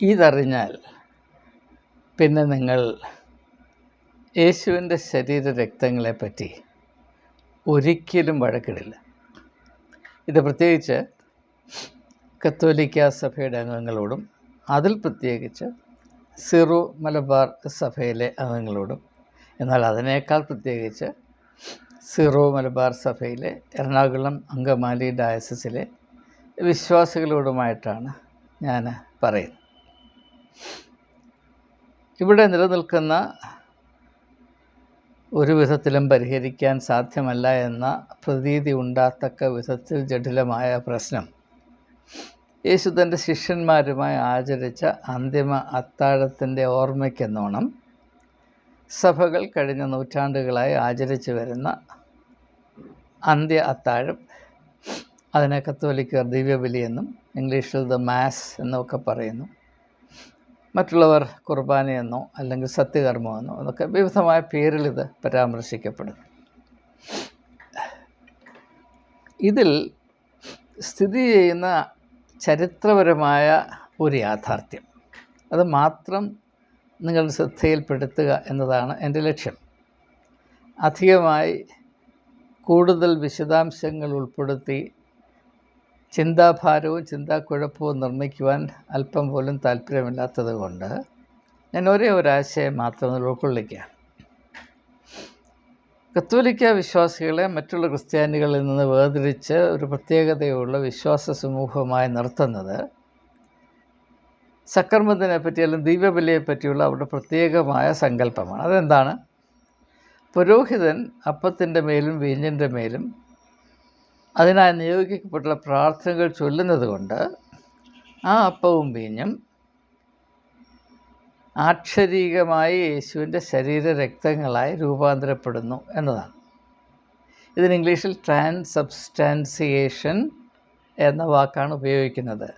ഇതറിഞ്ഞാൽ പിന്നെ നിങ്ങൾ യേശുവിന്റെ ശരീര രക്തങ്ങളെപ്പറ്റി ഒരിക്കലും വഴക്കിടില്ല. ഇത് പ്രത്യേകിച്ച് കത്തോലിക്ക സഭയുടെ അംഗങ്ങളോടും അതിൽ പ്രത്യേകിച്ച് സിറോ മലബാർ സഭയിലെ അംഗങ്ങളോടും എന്നാൽ അതിനേക്കാൾ പ്രത്യേകിച്ച് സിറോ മലബാർ സഭയിലെ എറണാകുളം അങ്കമാലി ഡയസസിലെ വിശ്വാസികളോടുമായിട്ടാണ് ഞാൻ പറയുന്നത്. ഇവിടെ നിലനിൽക്കുന്ന ഒരു വിധത്തിലും പരിഹരിക്കാൻ സാധ്യമല്ല എന്ന പ്രതീതി ഉണ്ടാത്തക്ക വിധത്തിൽ ജടിലമായ പ്രശ്നം. യേശു തന്റെ ശിഷ്യന്മാരുമായി ആചരിച്ച അന്തിമ അത്താഴത്തിന്റെ ഓർമ്മയ്ക്കെന്നോണം സഭകൾ കഴിഞ്ഞ നൂറ്റാണ്ടുകളായി ആചരിച്ചു വരുന്ന അന്ത്യ അത്താഴം അതിനെ കത്തോലിക്കർ ദിവ്യബലി എന്നും ഇംഗ്ലീഷിൽ ദ മാസ് എന്നൊക്കെ പറയുന്നു. മറ്റുള്ളവർ കുർബാനയെന്നോ അല്ലെങ്കിൽ സത്യകർമ്മമെന്നോ അതൊക്കെ വിവിധമായ പേരിൽ ഇത് പരാമർശിക്കപ്പെടുന്നു. ഇതിൽ സ്ഥിതി ചെയ്യുന്ന ചരിത്രപരമായ ഒരു യാഥാർത്ഥ്യം. അത് മാത്രം നിങ്ങൾ ശ്രദ്ധയിൽപ്പെടുത്തുക എന്നതാണ് എന്റെ ലക്ഷ്യം. അധികമായി കൂടുതൽ വിശദാംശങ്ങൾ ഉൾപ്പെടുത്തി ചിന്താഭാരവും ചിന്താക്കുഴപ്പവും നിർമ്മിക്കുവാൻ അല്പം പോലും താല്പര്യമില്ലാത്തത് കൊണ്ട് ഞാൻ ഒരേ ഒരാശയം മാത്രം ഉൾക്കൊള്ളിക്കുക കത്തോലിക്ക വിശ്വാസികളെ മറ്റുള്ള ക്രിസ്ത്യാനികളിൽ നിന്ന് വേർതിരിച്ച് ഒരു പ്രത്യേകതയുള്ള വിശ്വാസ സമൂഹമായി നിർത്തുന്നത് സക്കർമ്മത്തിനെ പറ്റി അല്ലെങ്കിൽ ദിവ്യബലിയെ പറ്റിയുള്ള അവരുടെ പ്രത്യേകമായ സങ്കല്പമാണ്. അതെന്താണ്? പുരോഹിതൻ അപ്പത്തിന്റെ മേലും വീഞ്ഞിന്റെ മേലും അതിനായി നിയോഗിക്കപ്പെട്ടുള്ള പ്രാർത്ഥനകൾ ചൊല്ലുന്നത് കൊണ്ട് ആ അപ്പവും വീഞ്ഞും ആക്ഷരീകമായി യേശുവിന്റെ ശരീര രക്തങ്ങളായി രൂപാന്തരപ്പെടുന്നു എന്നതാണ്. ഇതിന് ഇംഗ്ലീഷിൽ ട്രാൻസബ്സ്റ്റാൻസിയേഷൻ എന്ന വാക്കാണ് ഉപയോഗിക്കുന്നത്.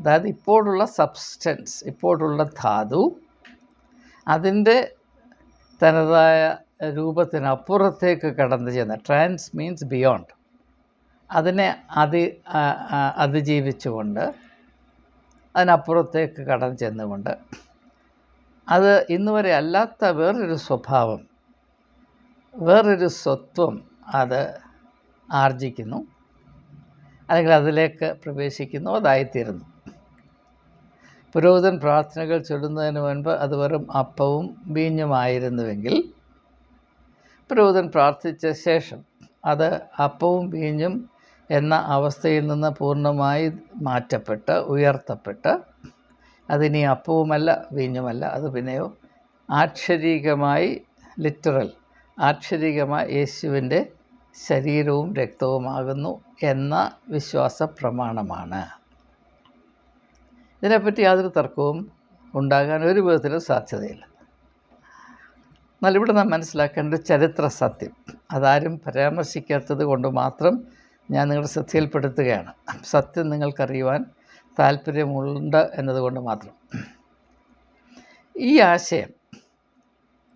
അതായത് ഇപ്പോഴുള്ള സബ്സ്റ്റൻസ് ഇപ്പോഴുള്ള ധാതു അതിന്റെ തനതായ രൂപത്തിനപ്പുറത്തേക്ക് കടന്നു ചെന്ന് ട്രാൻസ് മീൻസ് ബിയോണ്ട് അതിനെ അതി അതിജീവിച്ചുകൊണ്ട് അതിനപ്പുറത്തേക്ക് കടന്നു ചെന്നുകൊണ്ട് അത് ഇന്ന് വരെ അല്ലാത്ത വേറൊരു സ്വഭാവം വേറൊരു സ്വത്വം അത് ആർജിക്കുന്നു അല്ലെങ്കിൽ അതിലേക്ക് പ്രവേശിക്കുന്നു അതായിത്തീരുന്നു. പുരോഹിതൻ പ്രാർത്ഥനകൾ ചൊല്ലുന്നതിന് മുൻപ് അത് വെറും അപ്പവും വീഞ്ഞുമായിരുന്നുവെങ്കിൽ പുരോഹിതൻ പ്രാർത്ഥിച്ച ശേഷം അത് അപ്പവും വീഞ്ഞും എന്ന അവസ്ഥയിൽ നിന്ന് പൂർണമായി മാറ്റപ്പെട്ട് ഉയർത്തപ്പെട്ട് അതിനി അപ്പവുമല്ല വീഞ്ഞുമല്ല അത് പിന്നെയോ ആക്ഷരികമായി ലിറ്ററൽ ആക്ഷരികമായി യേശുവിന്റെ ശരീരവും രക്തവുമാകുന്നു എന്ന വിശ്വാസ പ്രമാണമാണ് ഇതിനെപ്പറ്റി യാതൊരു തർക്കവും ഉണ്ടാകാൻ ഒരു വിധത്തിലും സാധ്യതയില്ല. എന്നാൽ ഇവിടെ നാം മനസ്സിലാക്കേണ്ട ചരിത്ര സത്യം. അതാരും പരാമർശിക്കാത്തത് കൊണ്ട് മാത്രം ഞാൻ നിങ്ങളുടെ ശ്രദ്ധയിൽപ്പെടുത്തുകയാണ്. സത്യം നിങ്ങൾക്കറിയുവാൻ താല്പര്യമുണ്ട് എന്നതുകൊണ്ട് മാത്രം. ഈ ആശയം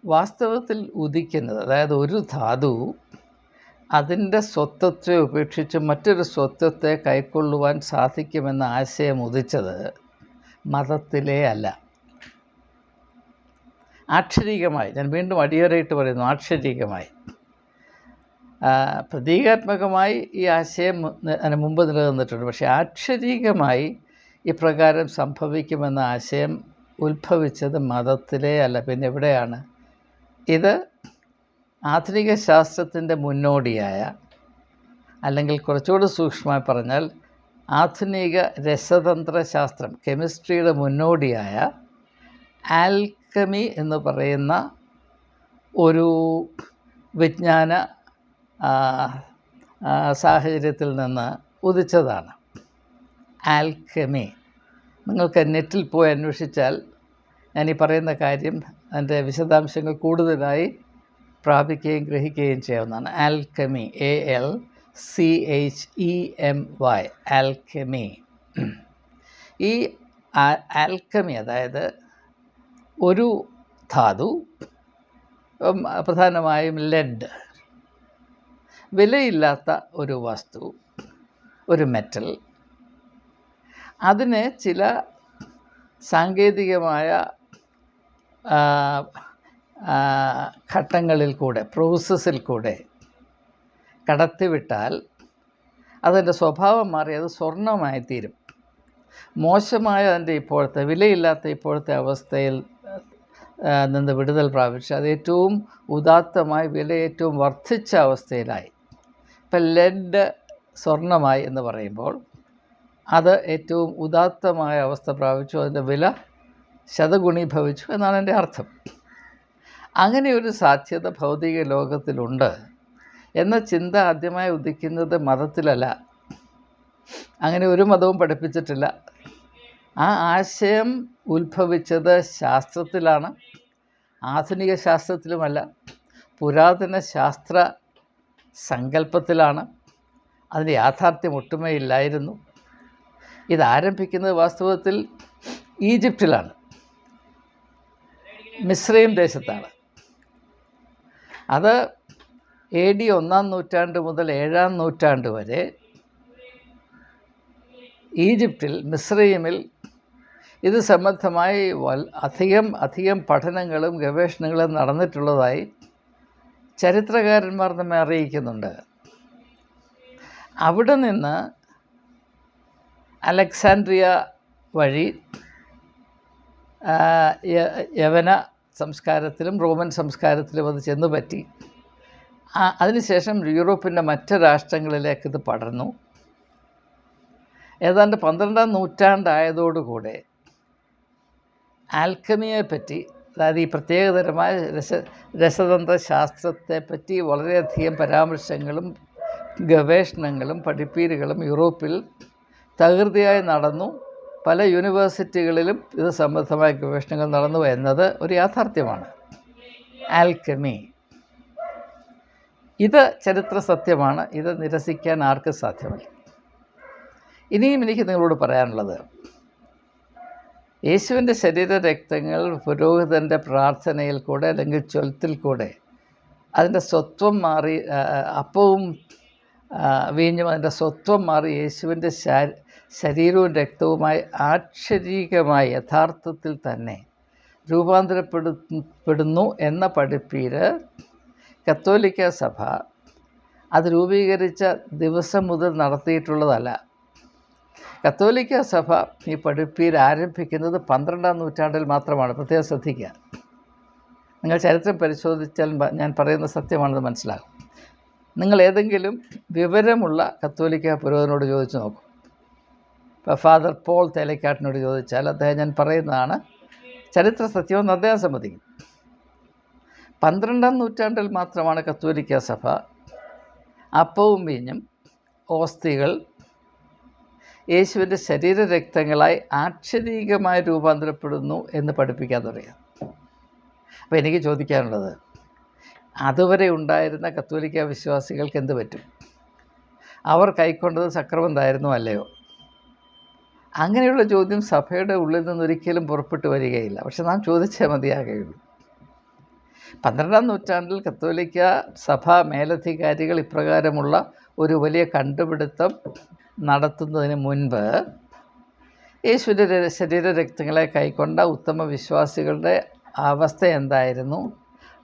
വാസ്തവത്തിൽ ഉദിക്കുന്നത് അതായത് ഒരു ധാതു അതിന്റെ സ്വത്വത്തെ ഉപേക്ഷിച്ച് മറ്റൊരു സ്വത്വത്തെ കൈക്കൊള്ളുവാൻ സാധിക്കുമെന്ന ആശയം ഉദിച്ചത് മതത്തിലേ അല്ല. ആക്ഷരികമായി ഞാൻ വീണ്ടും അടിയറയിട്ട് പറയുന്നു ആക്ഷരികമായി. പ്രതീകാത്മകമായി ഈ ആശയം അതിന് മുമ്പ് നിലനിന്നിട്ടുണ്ട്. പക്ഷേ ആക്ഷരികമായി ഇപ്രകാരം സംഭവിക്കുമെന്ന ആശയം ഉത്ഭവിച്ചത് മതത്തിലെ അല്ല പിന്നെ എവിടെയാണ്? ഇത് ആധുനിക ശാസ്ത്രത്തിന്റെ മുന്നോടിയായ അല്ലെങ്കിൽ കുറച്ചുകൂടി സൂക്ഷ്മമായി പറഞ്ഞാൽ ആധുനിക രസതന്ത്ര ശാസ്ത്രം കെമിസ്ട്രിയുടെ മുന്നോടിയായ ആൽക്കമി എന്ന് പറയുന്ന ഒരു വിജ്ഞാന സാഹചര്യത്തിൽ നിന്ന് ഉദിച്ചതാണ്. ആൽക്കമി. നിങ്ങൾക്ക് നെറ്റിൽ പോയി അന്വേഷിച്ചാൽ ഞാൻ ഈ പറയുന്ന കാര്യം അതിന്റെ വിശദാംശങ്ങൾ കൂടുതലായി പ്രാപിക്കുകയും ഗ്രഹിക്കുകയും ചെയ്യാവുന്നതാണ്. Alchemy. A L C H E M Y. Alchemy. ഈ ആൽക്കമി അതായത് ഒരു ധാതു പ്രധാനമായും ലെഡ്. വിലയില്ലാത്ത ഒരു വസ്തു ഒരു മെറ്റൽ അതിന് ചില സാങ്കേതികമായ ഘട്ടങ്ങളിൽ കൂടെ പ്രോസസ്സിൽ കൂടെ കടത്തിവിട്ടാൽ അതിന്റെ സ്വഭാവം മാറി അത് സ്വർണമായി തീരും. മോശമായ അതിന്റെ ഇപ്പോഴത്തെ വിലയില്ലാത്ത ഇപ്പോഴത്തെ അവസ്ഥയിൽ നിന്ന് വിടുതൽ പ്രാപിച്ച് അത് ഏറ്റവും ഉദാത്തമായി വില ഏറ്റവും വർദ്ധിച്ച അവസ്ഥയിലായി. ഇപ്പം ലെഡ് സ്വർണമായി എന്ന് പറയുമ്പോൾ അത് ഏറ്റവും ഉദാത്തമായ അവസ്ഥ പ്രാപിച്ചു. അതിന്റെ വില ശതഗുണീഭവിച്ചു എന്നാണ് എന്റെ അർത്ഥം. അങ്ങനെ ഒരു സാധ്യത ഭൗതിക ലോകത്തിലുണ്ട് എന്ന ചിന്ത ആദ്യമായി ഉദിക്കുന്നത് മതത്തിലല്ല. അങ്ങനെ ഒരു മതവും പഠിപ്പിച്ചിട്ടില്ല. ആ ആശയം ഉത്ഭവിച്ചത് ശാസ്ത്രത്തിലാണ്. ആധുനിക ശാസ്ത്രത്തിലുമല്ല. പുരാതന ശാസ്ത്ര സങ്കല്പത്തിലാണ്. അതിന് യാഥാർത്ഥ്യം ഒട്ടുമേ ഇല്ലായിരുന്നു ഇതാരംഭിക്കുന്നത് വാസ്തവത്തിൽ ഈജിപ്തിലാണ്. മിശ്രയും ദേശത്താണ്. അത് എ ഡി ഒന്നാം നൂറ്റാണ്ട് മുതൽ ഏഴാം നൂറ്റാണ്ട് വരെ ഈജിപ്തിൽ മിശ്രയിമിൽ ഇത് സംബന്ധമായി അധികം അധികം പഠനങ്ങളും ഗവേഷണങ്ങളും നടന്നിട്ടുള്ളതായി ചരിത്രകാരന്മാർ നമ്മെ അറിയിക്കുന്നുണ്ട്. അവിടെ നിന്ന് അലക്സാൻഡ്രിയ വഴി യവന സംസ്കാരത്തിലും റോമൻ സംസ്കാരത്തിലും അത് ചെന്നു പറ്റി. അതിനുശേഷം യൂറോപ്പിന്റെ മറ്റ് രാഷ്ട്രങ്ങളിലേക്ക് ഇത് പടർന്നു. ഏതാണ്ട് പന്ത്രണ്ടാം നൂറ്റാണ്ടായതോടുകൂടെ ആൽക്കമിയെ പറ്റി അതായത് ഈ പ്രത്യേകതരമായ രസ രസതന്ത്ര ശാസ്ത്രത്തെ പറ്റി വളരെയധികം പരാമർശങ്ങളും ഗവേഷണങ്ങളും പഠിപ്പീരുകളും യൂറോപ്പിൽ തകൃതിയായി നടന്നു. പല യൂണിവേഴ്സിറ്റികളിലും ഇത് സംബന്ധമായ ഗവേഷണങ്ങൾ നടന്നു എന്നത് ഒരു യാഥാർത്ഥ്യമാണ്. ആൽക്കമി. ഇത് ചരിത്ര സത്യമാണ്. ഇത് നിരസിക്കാൻ ആർക്കും സാധ്യമല്ല. ഇനിയും എനിക്ക് നിങ്ങളോട് പറയാനുള്ളത് യേശുവിന്റെ ശരീര രക്തങ്ങൾ പുരോഹിതന്റെ പ്രാർത്ഥനയിൽ കൂടെ അല്ലെങ്കിൽ ചൊൽത്തിൽ കൂടെ അതിന്റെ സ്വത്വം മാറി അപ്പവും വീഞ്ഞും അതിന്റെ സ്വത്വം മാറി യേശുവിന്റെ ശരീരവും രക്തവുമായി ആക്ഷരീകമായി യഥാർത്ഥത്തിൽ തന്നെ രൂപാന്തരപ്പെടുന്നു എന്ന പഠിപ്പീര് കത്തോലിക്ക സഭ അത് രൂപീകരിച്ച ദിവസം മുതൽ നടത്തിയിട്ടുള്ളതല്ല. കത്തോലിക്ക സഭ ഈ പഠിപ്പീർ ആരംഭിക്കുന്നത് പന്ത്രണ്ടാം നൂറ്റാണ്ടിൽ മാത്രമാണ്. പ്രത്യേകം ശ്രദ്ധിക്കുക. നിങ്ങൾ ചരിത്രം പരിശോധിച്ചാൽ ഞാൻ പറയുന്ന സത്യമാണെന്ന് മനസ്സിലാകും. നിങ്ങൾ ഏതെങ്കിലും വിവരമുള്ള കത്തോലിക്ക പുരോഹിതനോട് ചോദിച്ചു നോക്കും. ഇപ്പോൾ ഫാദർ പോൾ തേലക്കാട്ടിനോട് ചോദിച്ചാൽ അദ്ദേഹം ഞാൻ പറയുന്നതാണ് ചരിത്ര സത്യമെന്ന് അദ്ദേഹം സമ്മതിക്കും. പന്ത്രണ്ടാം നൂറ്റാണ്ടിൽ മാത്രമാണ് കത്തോലിക്ക സഭ അപ്പവും വീഞ്ഞും ഓസ്തികൾ യേശുവിന്റെ ശരീരരക്തങ്ങളായി ആക്ഷരീകമായി രൂപാന്തരപ്പെടുന്നു എന്ന് പഠിപ്പിക്കാൻ തുടങ്ങിയത് അപ്പോൾ എനിക്ക് ചോദിക്കാനുള്ളത് അതുവരെ ഉണ്ടായിരുന്ന കത്തോലിക്ക വിശ്വാസികൾക്ക് എന്ത് പറ്റും? അവർ കൈക്കൊണ്ടത് സക്രമന്തായിരുന്നു അല്ലയോ? അങ്ങനെയുള്ള ചോദ്യം സഭയുടെ ഉള്ളിൽ നിന്ന് ഒരിക്കലും പുറപ്പെട്ടു വരികയില്ല. പക്ഷെ നാം ചോദിച്ചേ മതിയാകുകയുള്ളൂ. പന്ത്രണ്ടാം നൂറ്റാണ്ടിൽ കത്തോലിക്ക സഭ മേലധികാരികൾ ഇപ്രകാരമുള്ള ഒരു വലിയ കണ്ടുപിടുത്തം നടത്തുന്നതിന് മുൻപ് യേശുവിന്റെ ശരീര രക്തങ്ങളെ കൈക്കൊണ്ട ഉത്തമ വിശ്വാസികളുടെ അവസ്ഥ എന്തായിരുന്നു?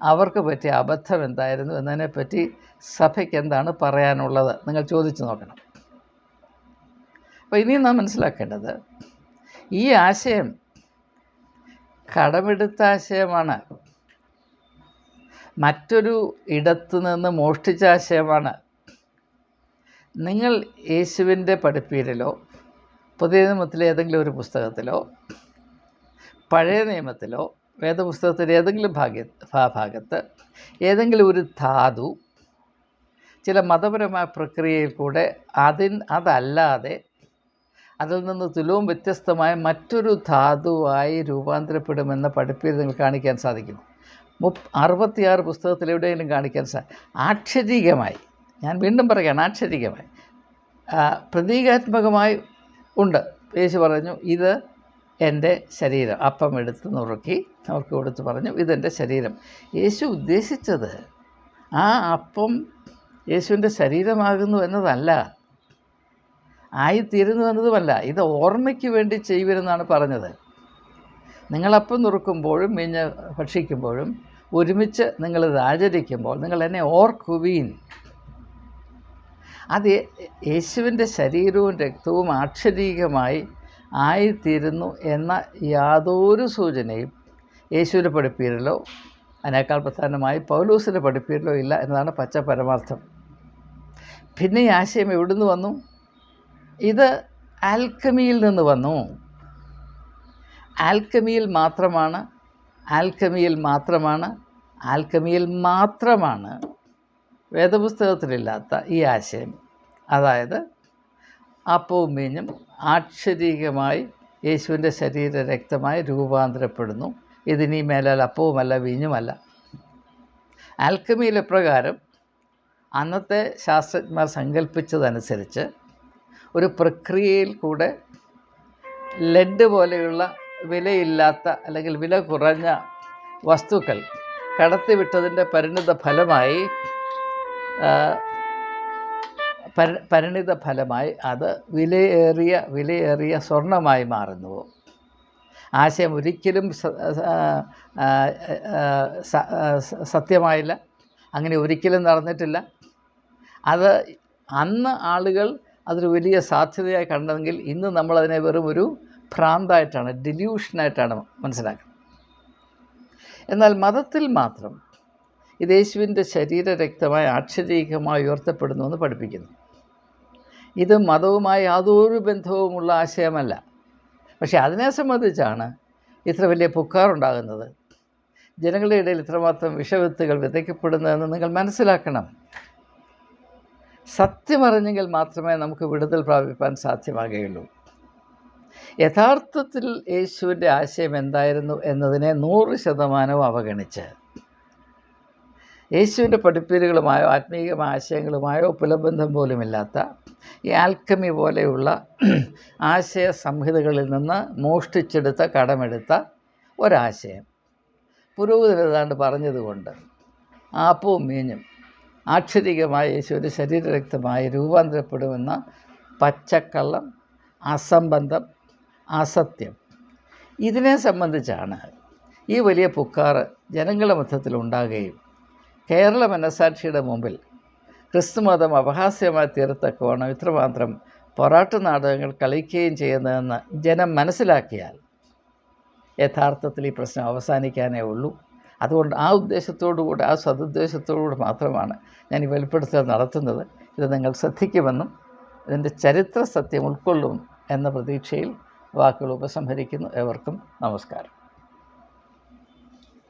അവർക്ക് പറ്റിയ അബദ്ധം എന്തായിരുന്നു? എന്നതിനെപ്പറ്റി സഭയ്ക്ക് എന്താണ് പറയാനുള്ളത്? നിങ്ങൾ ചോദിച്ചു നോക്കണം. അപ്പോൾ ഇനിയും നാം മനസ്സിലാക്കേണ്ടത് ഈ ആശയം കടമെടുത്ത ആശയമാണ്. മറ്റൊരു ഇടത്തു നിന്ന് മോഷ്ടിച്ച ആശയമാണ്. നിങ്ങൾ യേശുവിന്റെ പഠിപ്പീരിലോ പുതിയ നിയമത്തിലെ ഏതെങ്കിലും ഒരു പുസ്തകത്തിലോ പഴയ നിയമത്തിലോ വേദപുസ്തകത്തിന്റെ ഏതെങ്കിലും ഭാഗ്യ ഭാഗത്ത് ഏതെങ്കിലും ഒരു ധാതു ചില മതപരമായ പ്രക്രിയയിൽ കൂടെ അതിൻ അതല്ലാതെ അതിൽ നിന്ന് തുലവും വ്യത്യസ്തമായ മറ്റൊരു ധാതുവായി രൂപാന്തരപ്പെടുമെന്ന പഠിപ്പീര് നിങ്ങൾ കാണിക്കാൻ സാധിക്കുന്നു. മുപ്പ് അറുപത്തിയാറ് പുസ്തകത്തിൽ എവിടെയെങ്കിലും കാണിക്കാൻ സാ ആക്ഷരികമായി ഞാൻ വീണ്ടും പറയുകയാണ് ആക്ഷരികമായി പ്രതീകാത്മകമായി ഉണ്ട്. യേശു പറഞ്ഞു ഇത് എന്റെ ശരീരം. അപ്പം എടുത്ത് നുറുക്കി അവർക്ക് കൊടുത്ത് പറഞ്ഞു ഇതെന്റെ ശരീരം. യേശു ഉദ്ദേശിച്ചത് ആ അപ്പം യേശുവിന്റെ ശരീരമാകുന്നു എന്നതല്ല. ആയിത്തീരുന്നു എന്നതുമല്ല. ഇത് ഓർമ്മയ്ക്ക് വേണ്ടി ചെയ്യുവരെന്നാണ് പറഞ്ഞത്. നിങ്ങളപ്പം നുറുക്കുമ്പോഴും മീഞ്ഞ് ഭക്ഷിക്കുമ്പോഴും ഒരുമിച്ച് നിങ്ങളിത് ആചരിക്കുമ്പോൾ നിങ്ങൾ എന്നെ ഓർക്കുവീൻ. അത് യേശുവിന്റെ ശരീരവും രക്തവും ആക്ഷരീകമായി ആയിത്തീരുന്നു എന്ന യാതൊരു സൂചനയും യേശുവിന്റെ പഠിപ്പീരിലോ അതിനേക്കാൾ പ്രധാനമായി പൗലൂസിന്റെ പഠിപ്പീരിലോ ഇല്ല എന്നതാണ് പച്ച പരമാർത്ഥം. പിന്നെ ഈ ആശയം എവിടുന്ന് വന്നു? ഇത് ആൽക്കമിയിൽ നിന്ന് വന്നു. ആൽക്കമിയിൽ മാത്രമാണ് ആൽക്കമിയിൽ മാത്രമാണ് ആൽക്കമിയിൽ മാത്രമാണ് വേദപുസ്തകത്തിലില്ലാത്ത ഈ ആശയം. അതായത് അപ്പവും മീനും ആക്ഷരികമായി യേശുവിന്റെ ശരീര രക്തമായി രൂപാന്തരപ്പെടുന്നു. ഇതിനീ മേലാൽ അപ്പവുമല്ല വീഞ്ഞുമല്ല ആൽക്കമിയിലെ പ്രകാരം അന്നത്തെ ശാസ്ത്രജ്ഞർ സങ്കല്പിച്ചതനുസരിച്ച് ഒരു പ്രക്രിയയിൽ കൂടെ ലെഡ് പോലെയുള്ള വിലയില്ലാത്ത അല്ലെങ്കിൽ വില കുറഞ്ഞ വസ്തുക്കൾ കടത്തിവിട്ടതിന്റെ പരിണിത ഫലമായി പരിണിത ഫലമായി അത് വിലയേറിയ വിലയേറിയ സ്വർണമായി മാറുന്നു. ആശയം ഒരിക്കലും സത്യമായില്ല. അങ്ങനെ ഒരിക്കലും നടന്നിട്ടില്ല. അത് അന്ന് ആളുകൾ അതൊരു വലിയ സാധ്യതയായി കണ്ടതെങ്കിൽ ഇന്ന് നമ്മളതിനെ വെറും ഒരു ഭ്രാന്തായിട്ടാണ് ഡില്യൂഷനായിട്ടാണ് മനസ്സിലാക്കുന്നത്. എന്നാൽ മതത്തിൽ മാത്രം ഇത് ശരീര രക്തമായി ആക്ഷരീകമായി ഉയർത്തപ്പെടുന്നു എന്ന് പഠിപ്പിക്കുന്നു. ഇത് മതവുമായി യാതൊരു ബന്ധവുമുള്ള ആശയമല്ല. പക്ഷേ അതിനെ സംബന്ധിച്ചാണ് ഇത്ര വലിയ പുക്കാറുണ്ടാകുന്നത്. ജനങ്ങളുടെ ഇടയിൽ ഇത്രമാത്രം വിഷവിത്തുകൾ വിതയ്ക്കപ്പെടുന്നതെന്ന് നിങ്ങൾ മനസ്സിലാക്കണം. സത്യമറിഞ്ഞെങ്കിൽ മാത്രമേ നമുക്ക് വിടുതൽ പ്രാപിപ്പാൻ സാധ്യമാകുകയുള്ളൂ. യഥാർത്ഥത്തിൽ യേശുവിന്റെ ആശയം എന്തായിരുന്നു എന്നതിനെ നൂറ് ശതമാനവും അവഗണിച്ച്. യേശുവിന്റെ പഠിപ്പീരുകളുമായോ ആത്മീയമായ ആശയങ്ങളുമായോ പുലബന്ധം പോലുമില്ലാത്ത ഈ ആൽക്കമി പോലെയുള്ള ആശയ സംഹിതകളിൽ നിന്ന് മോഷ്ടിച്ചെടുത്ത കടമെടുത്ത ഒരാശയം. പുരോഹിതൻ ഏതാണ്ട് പറഞ്ഞതുകൊണ്ട് ആപ്പവും മീഞ്ഞും ആക്ഷരികമായ യേശുവിന്റെ ശരീരരക്തമായി രൂപാന്തരപ്പെടുമെന്ന പച്ചക്കള്ളം അസംബന്ധം അസത്യം. ഇതിനെ സംബന്ധിച്ചാണ് ഈ വലിയ പുക്കാറ് ജനങ്ങളുടെ മധ്യത്തിൽ ഉണ്ടാകുകയും കേരള മനസാക്ഷിയുടെ മുമ്പിൽ ക്രിസ്തുമതം അപഹാസ്യമായി തീരത്തക്കവണ്ണം ഇത്രമാത്രം പൊറാട്ട് നാടകങ്ങൾ കളിക്കുകയും ചെയ്യുന്നതെന്ന് ജനം മനസ്സിലാക്കിയാൽ യഥാർത്ഥത്തിൽ ഈ പ്രശ്നം അവസാനിക്കാനേ ഉള്ളൂ. അതുകൊണ്ട് ആ ഉദ്ദേശത്തോടുകൂടി ആ സതുദ്ദേശത്തോടുകൂടി മാത്രമാണ് ഞാൻ ഈ വെളിപ്പെടുത്തൽ നടത്തുന്നത്. ഇത് നിങ്ങൾ ശ്രദ്ധിക്കുമെന്നും ഇതിന്റെ ചരിത്ര സത്യം ഉൾക്കൊള്ളും എന്ന പ്രതീക്ഷയിൽ വാക്കുകൾ ഉപസംഹരിക്കുന്നു. എവർക്കും നമസ്കാരം.